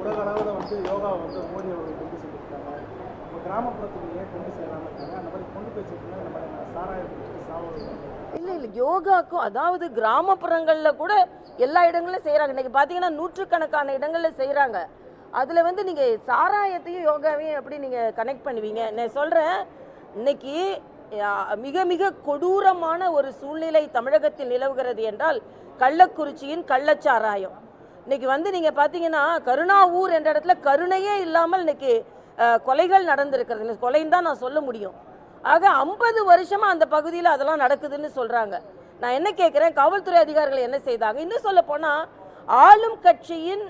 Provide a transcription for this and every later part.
உலக அளவில் வந்து யோகா வந்து மோடி அவர்கள் கொண்டு சென்றிருக்காங்க நம்ம கிராமப்புறத்துக்கு ஏன் கொண்டு செய்யலாம்னு அந்த மாதிரி கொண்டு போய் சேர்க்கணும் இந்த சாராயம் குடிச்சிட்டு சாவது இல்லை இல்லை யோகாக்கும் அதாவது கிராமப்புறங்களில் கூட எல்லா இடங்களும் செய்கிறாங்க இன்றைக்கி பார்த்தீங்கன்னா நூற்றுக்கணக்கான இடங்களில் செய்கிறாங்க அதில் வந்து நீங்கள் சாராயத்தையும் யோகாவையும் எப்படி நீங்கள் கனெக்ட் பண்ணுவீங்க? நான் சொல்கிறேன் இன்னைக்கு மிக மிக கொடூரமான ஒரு சூழ்நிலை தமிழகத்தில் நிலவுகிறது என்றால் கள்ளக்குறிச்சியின் கள்ளச்சாராயம். இன்னைக்கு வந்து நீங்கள் பார்த்தீங்கன்னா கருணாவூர் என்ற இடத்துல கருணையே இல்லாமல் இன்னைக்கு கொலைகள் நடந்திருக்கிறது. கொலைன்னு தான் நான் சொல்ல முடியும். ஆக ஐம்பது வருஷமா அந்த பகுதியில் அதெல்லாம் நடக்குதுன்னு சொல்றாங்க. நான் என்ன கேட்குறேன் காவல்துறை அதிகாரிகள் என்ன செய்தாங்க? இன்னும் சொல்ல போனா ஆளும் கட்சியின்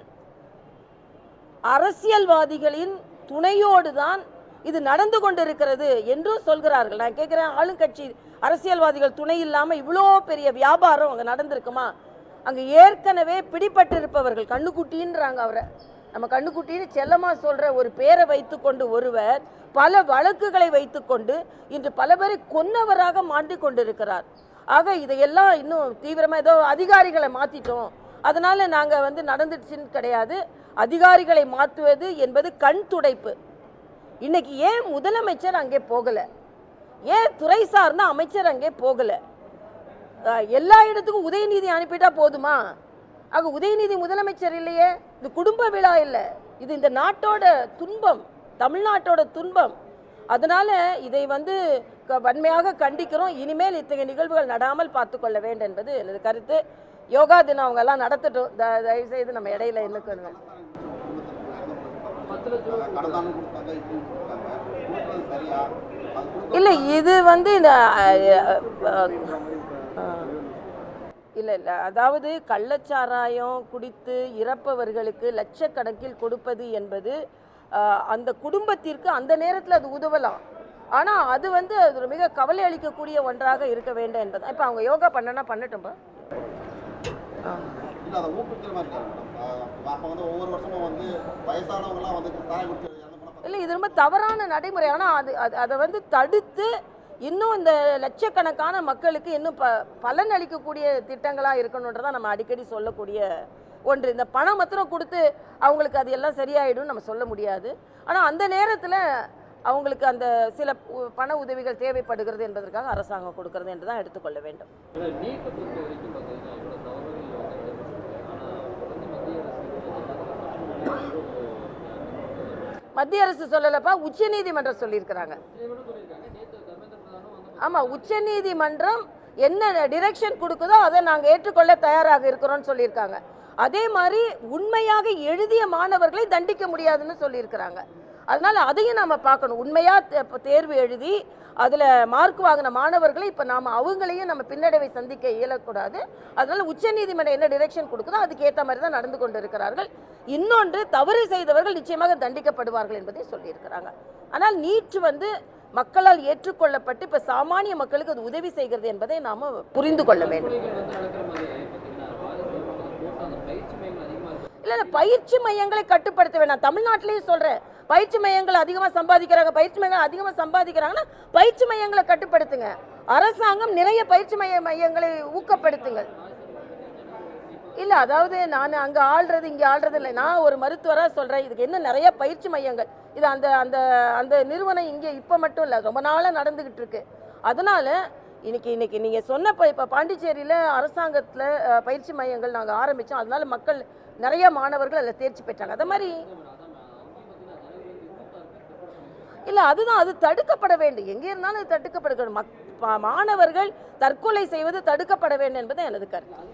அரசியல்வாதிகளின் துணையோடு தான் இது நடந்து கொண்டிருக்கிறது என்றும் சொல்கிறார்கள். நான் கேட்குறேன் ஆளுங்கட்சி அரசியல்வாதிகள் துணை இல்லாமல் இவ்வளோ பெரிய வியாபாரம் அங்கே நடந்திருக்குமா? அங்கே ஏற்கனவே பிடிபட்டிருப்பவர்கள் கண்ணுக்குட்டின்றாங்க அவரை. நம்ம கண்ணுக்குட்டின்னு செல்லமாக சொல்கிற ஒரு பேரை வைத்துக்கொண்டு ஒருவர் பல வழக்குகளை வைத்துக்கொண்டு இன்று பல பேரை கொன்னவராக மாண்டிக் கொண்டிருக்கிறார். ஆக இதையெல்லாம் இன்னும் தீவிரமாக ஏதோ அதிகாரிகளை மாற்றிட்டோம் அதனால் நாங்கள் வந்து நடந்துடுச்சுன்னு கிடையாது. அதிகாரிகளை மாற்றுவது என்பது கண் துடைப்பு. இன்னைக்கு ஏன் முதலமைச்சர் அங்கே போகலை? ஏன் துறை சார்ந்த அமைச்சர் அங்கே போகலை? எல்லா இடத்துக்கும் உதயநிதி அனுப்பிட்டா போதுமா? ஆக உதயநிதி முதலமைச்சர் இல்லையே இது குடும்ப விழா இல்லை. இது இந்த நாட்டோட துன்பம் தமிழ்நாட்டோட துன்பம். அதனால இதை வந்து வன்மையாக கண்டிக்கிறோம். இனிமேல் இத்தகைய நிகழ்வுகள் நடாமல் பார்த்துக்கொள்ள வேண்டும் என்பது எனது கருத்து. யோகா தினம் அவங்க எல்லாம் நடத்தட்டும். த- தயவு செய்து நம்ம இடையில என்னக்கணும் இல்லை இது வந்து இல்லை இல்லை. அதாவது கள்ளச்சாராயம் குடித்து இறப்பவர்களுக்கு லட்சக்கணக்கில் கொடுப்பது என்பது அந்த குடும்பத்திற்கு அந்த நேரத்தில் அது உதவலாம். ஆனால் அது வந்து அது மிக கவலை அளிக்கக்கூடிய ஒன்றாக இருக்க வேண்டும் என்பது. இப்போ அவங்க யோகா பண்ணனா பண்ணட்டும்பா இல்ல இது ரொம்ப தவறான நடைமுறை. ஆனால் அது அதை வந்து தடுத்து இன்னும் இந்த லட்சக்கணக்கான மக்களுக்கு இன்னும் ப பலன் அளிக்கக்கூடிய திட்டங்களாக இருக்கணுன்றதான் நம்ம அடிக்கடி சொல்லக்கூடிய ஒன்று. இந்த பணம் மாத்திரம் கொடுத்து அவங்களுக்கு அது எல்லாம் சரியாயிடும் நம்ம சொல்ல முடியாது. ஆனால் அந்த நேரத்தில் அவங்களுக்கு அந்த சில பண உதவிகள் தேவைப்படுகிறது என்பதற்காக அரசாங்கம் கொடுக்கிறது என்று தான் எடுத்துக்கொள்ள வேண்டும். மத்திய அரசு சொல்லலப்பா உச்சநீதிமன்றம் சொல்லியிருக்கிறாங்க. ஆமாம் உச்சநீதிமன்றம் என்ன டிரெக்ஷன் கொடுக்குதோ அதை நாங்கள் ஏற்றுக்கொள்ள தயாராக இருக்கிறோம்னு சொல்லியிருக்காங்க. அதே மாதிரி உண்மையாக எழுதிய மாணவர்களை தண்டிக்க முடியாதுன்னு சொல்லியிருக்கிறாங்க. அதனால் அதையும் நாம் பார்க்கணும். உண்மையாக தேர்வு எழுதி அதில் மார்க் வாங்கின மாணவர்களை இப்போ நாம் அவங்களையும் நம்ம பின்னடைவை சந்திக்க இயலக்கூடாது. அதனால் உச்சநீதிமன்றம் என்ன டிரெக்ஷன் கொடுக்குதோ அதுக்கு மாதிரி தான் நடந்து கொண்டு இருக்கிறார்கள் இன்னொன்று தவறு செய்தவர்கள் நிச்சயமாக தண்டிக்கப்படுவார்கள் என்பதை சொல்லியிருக்கிறாங்க. ஆனால் நீட் வந்து மக்களால் ஏற்றுக்கொள்ளப்பட்டு இப்ப சாமானிய மக்களுக்கு அது உதவி செய்கிறது என்பதை நாம புரிந்து கொள்ள வேண்டும். கொலைகள் பயிற்சி இல்ல இல்ல பயிற்சி மையங்களை கட்டுப்படுத்த வேண்டாம் தமிழ்நாட்டிலேயே சொல்றேன். பயிற்சி மையங்கள் அதிகமா சம்பாதிக்கிறாங்க பயிற்சி மையங்கள் அதிகமா சம்பாதிக்கிறாங்கன்னா பயிற்சி மையங்களை கட்டுப்படுத்துங்க. அரசாங்கம் நிறைய பயிற்சி மைய மையங்களை ஊக்கப்படுத்துங்கள். இல்ல அதாவது நான் அங்க ஆள்றது இங்க ஆள்றது இல்லை. நான் ஒரு மருத்துவராக சொல்றேன். இதுக்கு இன்னும் நிறைய பயிற்சி மையங்கள்? இது அந்த அந்த அந்த நிறுவனம் இங்கே இப்போ மட்டும் இல்லை ரொம்ப நாளாக நடந்துக்கிட்டு இருக்கு. அதனால் இன்னைக்கு இன்னைக்கு நீங்கள் சொன்ன இப்போ பாண்டிச்சேரியில் அரசாங்கத்தில் பயிற்சி மையங்கள் நாங்கள் ஆரம்பித்தோம் அதனால மக்கள் நிறைய மாணவர்கள் அதில் தேர்ச்சி பெற்றாங்க. அதே மாதிரி இல்லை அதுதான் அது தடுக்கப்பட வேண்டும். எங்கே இருந்தாலும் அது தடுக்கப்பட வேண்டும். மக்- மாணவர்கள் தற்கொலை செய்வது தடுக்கப்பட வேண்டும் என்பது எனது கருத்து.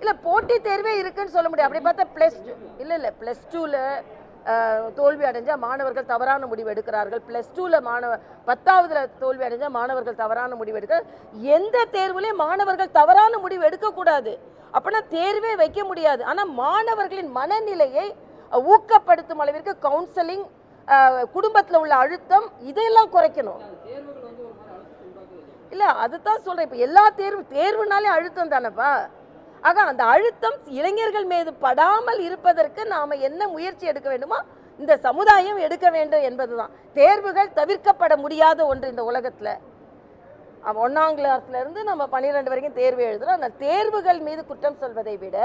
இல்லை போட்டி தேர்வே இருக்குன்னு சொல்ல முடியாது. அப்படி பார்த்தா ப்ளஸ் டூ இல்லை இல்லை ப்ளஸ் டூவில் தோல்வி அடைஞ்சா மாணவர்கள் தவறான முடிவு எடுக்கிறார்கள். ப்ளஸ் டூவில் மாணவ பத்தாவதுல தோல்வி அடைஞ்சால் மாணவர்கள் தவறான முடிவு எடுக்க எந்த தேர்வுலையும் மாணவர்கள் தவறான முடிவு எடுக்கக்கூடாது. அப்படின்னா தேர்வே வைக்க முடியாது. ஆனால் மாணவர்களின் மனநிலையை ஊக்கப்படுத்தும் அளவிற்கு கவுன்சிலிங் குடும்பத்தில் உள்ள அழுத்தம் இதையெல்லாம் குறைக்கணும். இல்லை அதுதான் சொல்கிறேன் இப்போ எல்லா தேர்வு தேர்வுனாலே அழுத்தம் தானேப்பா? ஆக அந்த அழுத்தம் இளைஞர்கள் மீது படாமல் இருப்பதற்கு நாம் என்ன முயற்சி எடுக்க வேண்டுமோ இந்த சமுதாயம் எடுக்க வேண்டும் என்பதுதான். தேர்வுகள் தவிர்க்கப்பட முடியாத ஒன்று இந்த உலகத்தில். ஒன்றாம் கிளாஸ்லேருந்து நம்ம பன்னிரெண்டு வரைக்கும் தேர்வு எழுதுகிறோம் அந்த தேர்வுகள் மீது குற்றம் சொல்வதை விட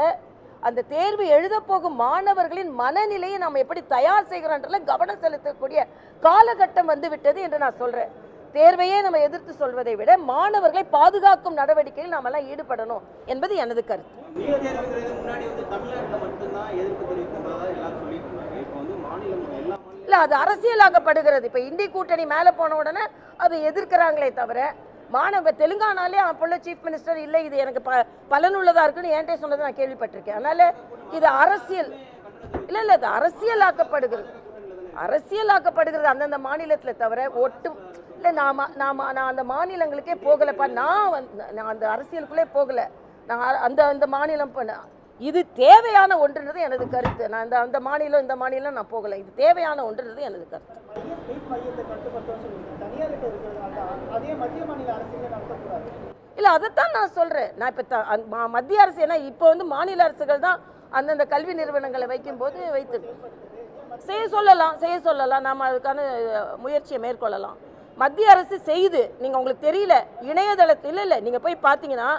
அந்த தேர்வு எழுத போகும் மாணவர்களின் மனநிலையை நாம் எப்படி தயார் செய்கிறோன்றதுல கவனம் செலுத்தக்கூடிய காலகட்டம் வந்து விட்டது என்று நான் சொல்கிறேன் தேர்வையே நம்ம எதிர்த்து சொல்வதை விட மாணவர்களை பாதுகாக்கும் நடவடிக்கையில் நாம் எல்லாம் ஈடுபடணும் என்பது எனது கருத்து. இல்ல அது அரசியலாக்கப்படுகிறது. இப்ப இந்தி கூட்டணி மேல போன உடனே அதை எதிர்க்கிறாங்களே தவிர மாணவ தெலுங்கானாலே அப்போள்ள சீஃப் மினிஸ்டர் இல்லை. இது எனக்கு ப பலனுள்ளதா இருக்குன்னு என்கிட்ட சொன்னதை நான் கேள்விப்பட்டிருக்கேன். அதனால இது அரசியல் இல்ல இல்ல இது அரசியலாக்கப்படுகிறது. அரசியலாக்கப்படுகிறது அந்தந்த மாநிலத்துல தவிர ஒட்டு இல்ல நாம நாம நான் அந்த மாநிலங்களுக்கே போகலப்பா. நான் வந்து நான் அந்த அரசியலுக்குள்ளே போகல. நான் அந்த அந்த மாநிலம் பண்ண இது தேவையான ஒன்றுன்றது எனது கருத்து. நான் இந்த அந்த மாநிலம் இந்த மாநிலம் நான் போகல. இது தேவையான ஒன்றுன்றது எனது கருத்து. இல்ல அதைத்தான் நான் சொல்றேன். நான் இப்ப மத்திய அரசு ஏன்னா இப்போ வந்து மாநில அரசுகள் தான் அந்தந்த கல்வி நிறுவனங்களை வைக்கும்போது வைத்து செய்ய சொல்லலாம் செய்ய சொல்லலாம். நாம அதுக்கான முயற்சியை மேற்கொள்ளலாம். மத்திய அரசு செய்து நீங்கள் உங்களுக்கு தெரியல இணையதளத்தில் இல்லை இல்லை நீங்கள் போய் பார்த்தீங்கன்னா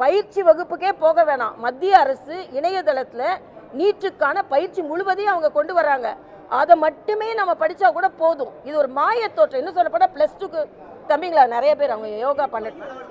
பயிற்சி வகுப்புக்கே போக வேணாம். மத்திய அரசு இணையதளத்தில் நீட்டுக்கான பயிற்சி முழுவதையும் அவங்க கொண்டு வராங்க அதை மட்டுமே நம்ம படித்தா கூட போதும். இது ஒரு மாயத்தோற்றம் இன்னும் சொல்லப்போனா ப்ளஸ் டூக்கு தம்பிங்களா நிறைய பேர் அவங்க யோகா பண்ணிட்டு